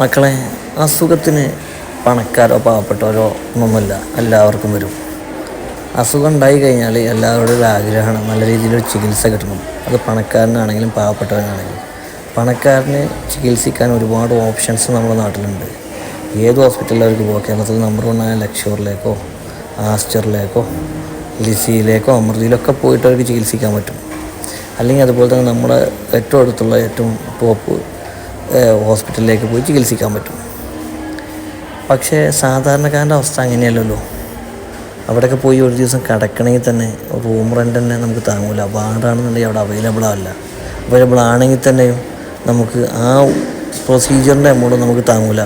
മക്കളെ അസുഖത്തിന് പണക്കാരോ പാവപ്പെട്ടവരോ ഒന്നുമില്ല എല്ലാവർക്കും വരും. അസുഖം ഉണ്ടായി കഴിഞ്ഞാൽ എല്ലാവരുടെ ഒരു ആഗ്രഹമാണ്. നല്ല രീതിയിലൊരു ചികിത്സ കിട്ടണം. അത് പണക്കാരനാണെങ്കിലും പാവപ്പെട്ടവനാണെങ്കിലും. പണക്കാരന് ചികിത്സിക്കാൻ ഒരുപാട് ഓപ്ഷൻസ് നമ്മുടെ നാട്ടിലുണ്ട്. ഏത് ഹോസ്പിറ്റലിൽ അവർക്ക് പോകാം കേരളത്തിൽ നമ്പർ വണ്ണായ ലക്ഷൂറിലേക്കോ ആസ്റ്ററിലേക്കോ ലിസിയിലേക്കോ അമൃതിയിലൊക്കെ പോയിട്ട് അവർക്ക് ചികിത്സിക്കാൻ പറ്റും. അല്ലെങ്കിൽ അതുപോലെ തന്നെ നമ്മുടെ ഏറ്റവും അടുത്തുള്ള ഏറ്റവും ടോപ്പ് ഹോസ്പിറ്റലിലേക്ക് പോയി ചികിത്സിക്കാൻ പറ്റും. പക്ഷേ സാധാരണക്കാരന്റെ അവസ്ഥ അങ്ങനെയല്ലല്ലോ. അവിടെയൊക്കെ പോയി ഒരു ദിവസം കിടക്കണമെങ്കിൽ തന്നെ റൂം റെന്റ് തന്നെ നമുക്ക് താങ്ങൂല. വാർഡാണെന്നുണ്ടെങ്കിൽ അവിടെ അവൈലബിൾ അല്ല അവൈലബിൾ ആണെങ്കിൽ തന്നെയും നമുക്ക് ആ പ്രൊസീജിയറിന്റെ എമൗണ്ട് നമുക്ക് താങ്ങൂല.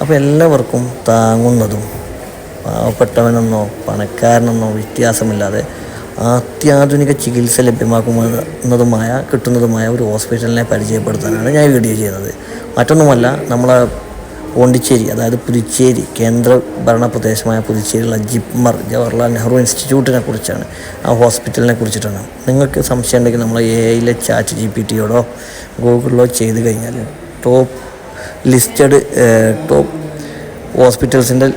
അപ്പോൾ എല്ലാവർക്കും താങ്ങുന്നതും പാവപ്പെട്ടവനെന്നോ പണക്കാരനെന്നോ വ്യത്യാസമില്ലാതെ അത്യാധുനിക ചികിത്സ ലഭ്യമാക്കുന്നതുമായ കിട്ടുന്നതുമായ ഒരു ഹോസ്പിറ്റലിനെ പരിചയപ്പെടുത്താനാണ് ഞാൻ വീഡിയോ ചെയ്യുന്നത്. മറ്റൊന്നുമല്ല നമ്മളെ പോണ്ടിച്ചേരി അതായത് പുതുച്ചേരി കേന്ദ്ര ഭരണ പ്രദേശമായ പുതുച്ചേരിയിലുള്ള ജിപ്മർ ജവഹർലാൽ നെഹ്റു ഇൻസ്റ്റിറ്റ്യൂട്ടിനെ കുറിച്ചാണ്. ആ ഹോസ്പിറ്റലിനെ കുറിച്ചിട്ടാണ്. നിങ്ങൾക്ക് സംശയം ഉണ്ടെങ്കിൽ നമ്മൾ എ ഐയിലെ ചാറ്റ് ജി പി ടിയോടോ ഗൂഗിളിലോ ചെയ്ത് കഴിഞ്ഞാൽ ടോപ്പ് ലിസ്റ്റഡ് ടോപ്പ് ഹോസ്പിറ്റൽസിന്റെ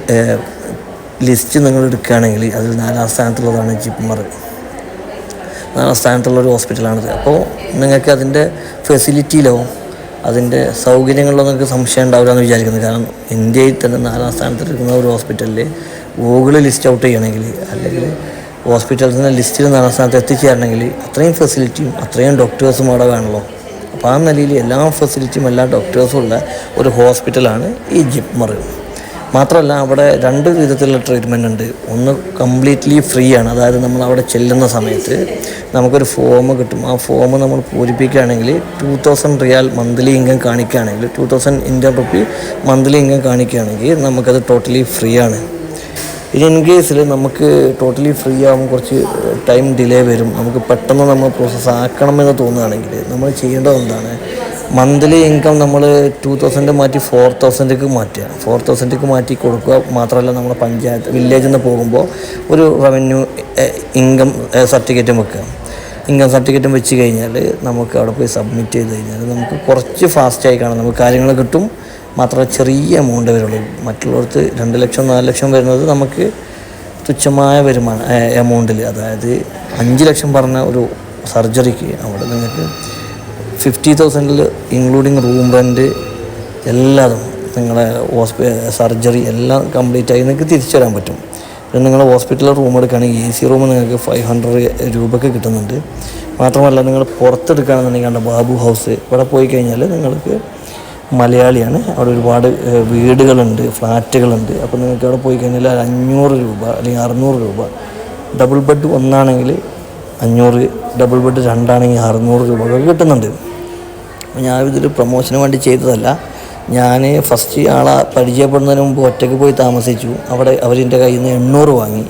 ലിസ്റ്റ് നിങ്ങൾ എടുക്കുകയാണെങ്കിൽ അതിൽ നാലാം സ്ഥാനത്തുള്ളതാണ് ജിപ്മർ. നാലാം സ്ഥാനത്തുള്ള ഒരു ഹോസ്പിറ്റലാണിത് അപ്പോൾ നിങ്ങൾക്ക് അതിന്റെ ഫെസിലിറ്റിയിലോ അതിന്റെ സൗകര്യങ്ങളിലോ നിങ്ങൾക്ക് സംശയം ഉണ്ടാവില്ല എന്ന് വിചാരിക്കുന്നു. കാരണം ഇന്ത്യയിൽ തന്നെ നാലാം സ്ഥാനത്തിരിക്കുന്ന ഒരു ഹോസ്പിറ്റലിൽ ഗൂഗിൾ ലിസ്റ്റ് ഔട്ട് ചെയ്യണമെങ്കിൽ അല്ലെങ്കിൽ ഹോസ്പിറ്റൽസിന്റെ ലിസ്റ്റിൽ നാലാം സ്ഥാനത്ത് എത്തിച്ചേരണമെങ്കിൽ അത്രയും ഫെസിലിറ്റിയും അത്രയും ഡോക്ടേഴ്സും അവിടെ വേണമല്ലോ. അപ്പോൾ ആ നിലയിൽ എല്ലാ ഫെസിലിറ്റിയും എല്ലാ ഡോക്ടേഴ്സും ഉള്ള ഒരു ഹോസ്പിറ്റലാണ് ഈ ജിപ്മർ. മാത്രമല്ല അവിടെ രണ്ട് വിധത്തിലുള്ള ട്രീറ്റ്മെന്റ് ഉണ്ട്. ഒന്ന് കംപ്ലീറ്റ്ലി ഫ്രീ ആണ്. അതായത് നമ്മൾ അവിടെ ചെല്ലുന്ന സമയത്ത് നമുക്കൊരു ഫോം കിട്ടും. ആ ഫോം നമ്മൾ പൂരിപ്പിക്കുകയാണെങ്കിൽ two thousand riyal monthly income കാണിക്കുകയാണെങ്കിൽ two thousand Indian rupee monthly income കാണിക്കുകയാണെങ്കിൽ നമുക്കത് ടോട്ടലി ഫ്രീ ആണ്. ഇനി ഇൻ കേസിൽ നമുക്ക് ടോട്ടലി ഫ്രീ ആകുമ്പോൾ കുറച്ച് ടൈം ഡിലേ വരും. നമുക്ക് പെട്ടെന്ന് നമ്മൾ പ്രോസസ്സ് ആക്കണമെന്ന് തോന്നുകയാണെങ്കിൽ നമ്മൾ ചെയ്യേണ്ടത് എന്താണ്? മന്ത്ലി ഇൻകം നമ്മൾ ടു തൗസൻഡ് മാറ്റി ഫോർ തൗസൻഡിലേക്ക് മാറ്റുക. ഫോർ തൗസൻഡിലേക്ക് മാറ്റി കൊടുക്കുക. മാത്രമല്ല നമ്മൾ പഞ്ചായത്ത് വില്ലേജിൽ നിന്ന് പോകുമ്പോൾ ഒരു റവന്യൂ ഇൻകം സർട്ടിഫിക്കറ്റും വെക്കുക. ഇൻകം സർട്ടിഫിക്കറ്റും വെച്ച് കഴിഞ്ഞാൽ നമുക്ക് അവിടെ പോയി സബ്മിറ്റ് ചെയ്ത് കഴിഞ്ഞാൽ നമുക്ക് കുറച്ച് ഫാസ്റ്റായി കാണാം. നമുക്ക് കാര്യങ്ങൾ കിട്ടും. മാത്രമല്ല ചെറിയ എമൗണ്ട് വരുള്ളൂ മറ്റുള്ളവർക്ക് രണ്ട് ലക്ഷം നാല് ലക്ഷം വരുന്നത് നമുക്ക് തുച്ഛമായ വരുമാനം എമൗണ്ടിൽ അതായത് അഞ്ച് ലക്ഷം പറഞ്ഞ ഒരു സർജറിക്ക് അവിടെ നിങ്ങൾക്ക് ഫിഫ്റ്റി തൗസൻഡിൽ ഇൻക്ലൂഡിങ് റൂം റെന്റ് എല്ലാതും നിങ്ങളെ ഹോസ്പി സർജറി എല്ലാം കംപ്ലീറ്റ് ആയി നിങ്ങൾക്ക് തിരിച്ചു തരാൻ പറ്റും. പിന്നെ നിങ്ങൾ ഹോസ്പിറ്റലിൽ റൂം എടുക്കുകയാണെങ്കിൽ എ സി റൂം നിങ്ങൾക്ക് ഫൈവ് ഹൺഡ്രഡ് രൂപയ്ക്ക് കിട്ടുന്നുണ്ട്. മാത്രമല്ല നിങ്ങൾ പുറത്തെടുക്കുകയാണെന്നുണ്ടെങ്കിൽ ബാബു ഹൗസ് ഇവിടെ പോയി കഴിഞ്ഞാൽ നിങ്ങൾക്ക് മലയാളിയാണ്. അവിടെ ഒരുപാട് വീടുകളുണ്ട് ഫ്ലാറ്റുകളുണ്ട്. അപ്പോൾ നിങ്ങൾക്ക് അവിടെ പോയി കഴിഞ്ഞാൽ ഒരു അഞ്ഞൂറ് രൂപ അല്ലെങ്കിൽ അറുന്നൂറ് രൂപ. ഡബിൾ ബെഡ് ഒന്നാണെങ്കിൽ അഞ്ഞൂറ് ഡബിൾ ബെഡ് രണ്ടാണെങ്കിൽ അറുന്നൂറ് രൂപ കിട്ടുന്നുണ്ട്. ഞാൻ ഇതൊരു പ്രൊമോഷന് വേണ്ടി ചെയ്തതല്ല. ഞാൻ ഫസ്റ്റ് ആളെ പരിചയപ്പെടുന്നതിന് മുമ്പ് ഒറ്റയ്ക്ക് പോയി താമസിച്ചു. അവിടെ അവരെന്റെ കയ്യിൽ നിന്ന് എണ്ണൂറ് വാങ്ങി.